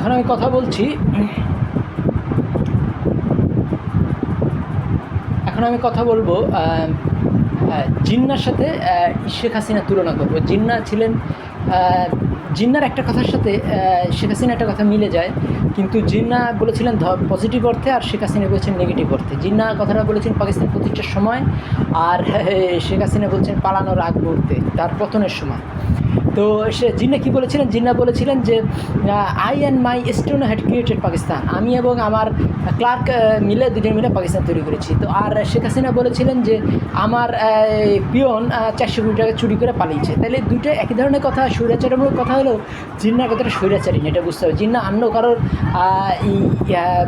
এখন আমি কথা বলছি। এখন আমি কথা বলব জিন্নার সাথে শেখ হাসিনা তুলনা করব। জিন্না ছিলেন জিন্নার একটা কথার সাথে শেখ হাসিনা একটা কথা মিলে যায়। কিন্তু জিন্না বলেছিলেন পজিটিভ অর্থে আর শেখ হাসিনা বলেছেন নেগেটিভ অর্থে। জিন্না কথাটা বলেছেন পাকিস্তান প্রতিষ্ঠার সময় আর শেখ হাসিনা বলছেন পালানোর আগ মুহূর্তে, তার পতনের সময়। তো সে, জিন্না কী বলেছিলেন? জিন্না বলেছিলেন যে I and my steno had created Pakistan আমি এবং আমার ক্লার্ক মিলে দুজন মিলে পাকিস্তান তৈরি করেছি। তো আর শেখ হাসিনা বলেছিলেন যে, আমার পিয়ন চারশো কোটি টাকা চুরি করে পালিয়েছে। তাহলে দুটো একই ধরনের কথা স্বৈরাচারমূলক কথা হলো জিন্নার কথাটা স্বৈরাচারী এটা বুঝতে হবে। জিন্না অন্য কারোর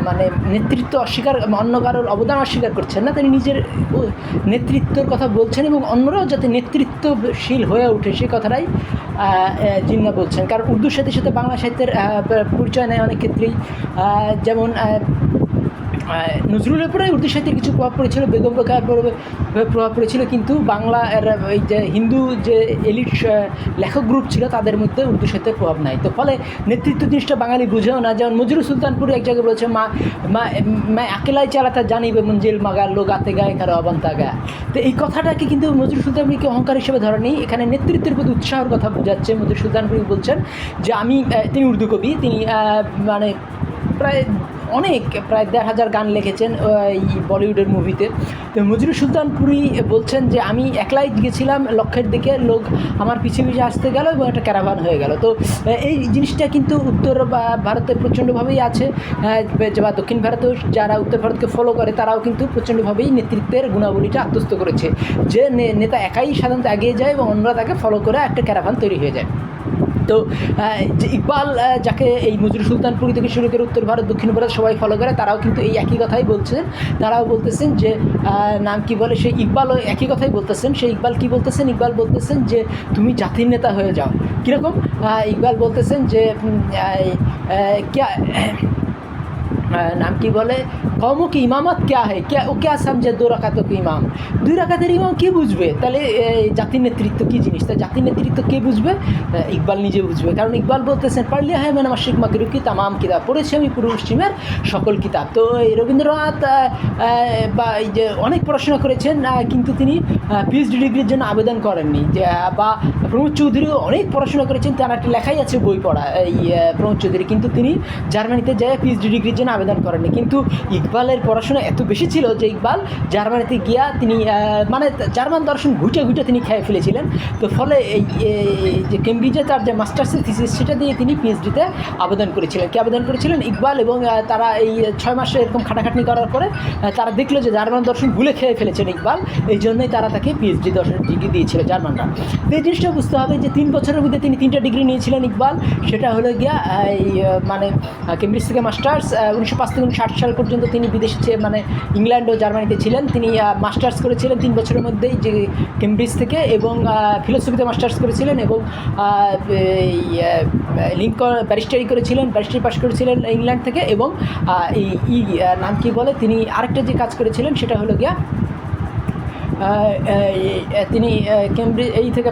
মানে নেতৃত্ব অস্বীকার, অন্য কারোর অবদান অস্বীকার করছেন না, তিনি নিজের নেতৃত্বর কথা বলছেন এবং অন্যরাও যাতে নেতৃত্বশীল হয়ে ওঠে সেই কথাটাই জিন্না বলছেন। কারণ উর্দুর সাথে সাথে বাংলা সাহিত্যের পরিচয় নেয় অনেক ক্ষেত্রেই। যেমন নজরুলের উপরে উর্দু সাহিত্যের কিছু প্রভাব পড়েছিল, বেগম রোকার প্রভাব পড়েছিল, কিন্তু বাংলা এই যে হিন্দু যে এলিট লেখক গ্রুপ ছিল, তাদের মধ্যে উর্দু সাহিত্যের প্রভাব নাই। তো ফলে নেতৃত্ব জিনিসটা বাঙালি বুঝেও না যেমন নজরুল সুলতানপুর এক জায়গায় বলেছে, মা মা মা একেলাই চালাতা জানিবে মঞ্জিল মাগার, লোক আতে গায়ে, কারও অবান্তা গায়ে। তো এই কথাটাকে কিন্তু নজরুল সুলতানপুরীকে অহংকার হিসেবে ধরা নেই। এখানে নেতৃত্বের প্রতি উৎসাহের কথা বোঝাচ্ছে নজরুল সুলতানপুরি বলছেন যে, আমি তিনি উর্দু কবি, তিনি মানে প্রায় অনেক, প্রায় দেড় হাজার গান লিখেছেন এই বলিউডের মুভিতে। তো নজরুল সুলতানপুরি বলছেন যে, আমি একলাই গেছিলাম লক্ষ্যের দিকে, লোক আমার পিছিয়ে পিছিয়ে আসতে গেল এবং একটা ক্যারাভান হয়ে গেল। তো এই জিনিসটা কিন্তু উত্তর ভারতে প্রচণ্ডভাবেই আছে। বা দক্ষিণ ভারতেও যারা উত্তর ভারতকে ফলো করে, তারাও কিন্তু প্রচণ্ডভাবেই নেতৃত্বের গুণাবলীটা আত্মস্থ করেছে। যে নেতা একাই সাধারণত এগিয়ে যায় এবং অন্যরা তাকে ফলো করে একটা ক্যারাভান তৈরি হয়ে যায়। তো ইকবাল যাকে এই নজরুল সুলতানপুরি থেকে শুরু করে উত্তর ভারত, দক্ষিণ ভারত সবাই ফলো করে, তারাও কিন্তু এই একই কথাই বলছেন তারাও বলতেছেন যে নাম কি বলে, সেই ইকবালও একই কথাই বলতেছেন। সেই ইকবাল কি বলতেছেন? ইকবাল বলতেছেন যে, তুমি জাতির নেতা হয়ে যাও। কীরকম? ইকবাল বলতেছেন যে ক্যা নাম কি বলে? কমও কি ইমামত ক্যা হয় ক্যা, ও ক্যা সমঝে দু রাকাতও কি ইমাম? দুই রাকাতের ইমাম কে বুঝবে? তাহলে জাতির নেতৃত্ব কী জিনিস? তা জাতির নেতৃত্ব কে বুঝবে? ইকবাল নিজে বুঝবে। কারণ ইকবাল বলতেছেন পারলে হ্যাঁ মানে আমার শেখ মাকিরু কি তামাম কিতাব, পড়েছি আমি পুরো পশ্চিমের সকল কিতাব। তো এই রবীন্দ্রনাথ বা এই যে অনেক পড়াশোনা করেছেন কিন্তু তিনি পিএইচডি ডিগ্রির জন্য আবেদন করেননি। বা প্রমোদ চৌধুরীও অনেক পড়াশোনা করেছেন, তার একটা লেখাই আছে বই পড়া, এই প্রমোদ চৌধুরী। কিন্তু তিনি জার্মানিতে যায় পিএইচডি ডিগ্রির জন্য আবেদন করেননি। কিন্তু ইকবালের পড়াশোনা এত বেশি ছিল যে ইকবাল জার্মানিতে গিয়া তিনি মানে জার্মান দর্শন ঘুটে ঘুটে তিনি খেয়ে ফেলেছিলেন। তো ফলে এই যে কেমব্রিজে তার যে মাস্টার্সের থিসিস সেটা দিয়ে তিনি পিএইচডিতে আবেদন করেছিলেন। কি আবেদন করেছিলেন? ইকবাল এবং তারা এই ছয় মাসে এরকম খাটাখাটনি করার পরে তারা দেখল যে জার্মান দর্শন ভুলে খেয়ে ফেলেছেন ইকবাল। এই জন্যই তারা তাকে পিএইচডি দর্শন ডিগ্রি দিয়েছিল জার্মানরা। তো এই জিনিসটা বুঝতে হবে যে তিন বছরের মধ্যে তিনি তিনটা ডিগ্রি নিয়েছিলেন ইকবাল। সেটা হলো গিয়া এই মানে কেমব্রিজ থেকে মাস্টার্স উনিশশো পাঁচ থেকে ষাট সাল পর্যন্ত তিনি বিদেশে মানে ইংল্যান্ড ও জার্মানিতে ছিলেন। তিনি মাস্টার্স করেছিলেন তিন বছরের মধ্যেই যে কেমব্রিজ থেকে এবং ফিলোসফিতে মাস্টার্স করেছিলেন এবং লিঙ্ক ব্যারিস্টারি করেছিলেন ব্যারিস্টারি পাস করেছিলেন ইংল্যান্ড থেকে এবং এই, ই নাম কি বলে? তিনি আরেকটা যে কাজ করেছিলেন সেটা হলো গিয়া তিনি কেমব্রিজ, এই থেকে